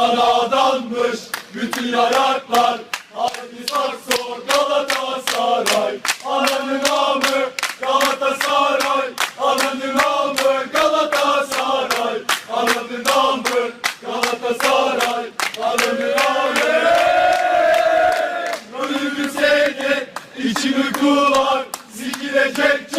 sana adanmış bütün ayaklar Haydi Sakso Galatasaray. Ananın amı Galatasaray Ananın amı Galatasaray. Ananın amı Galatasaray Ananın amı Ölümü sevdi içim uyku Zikirecek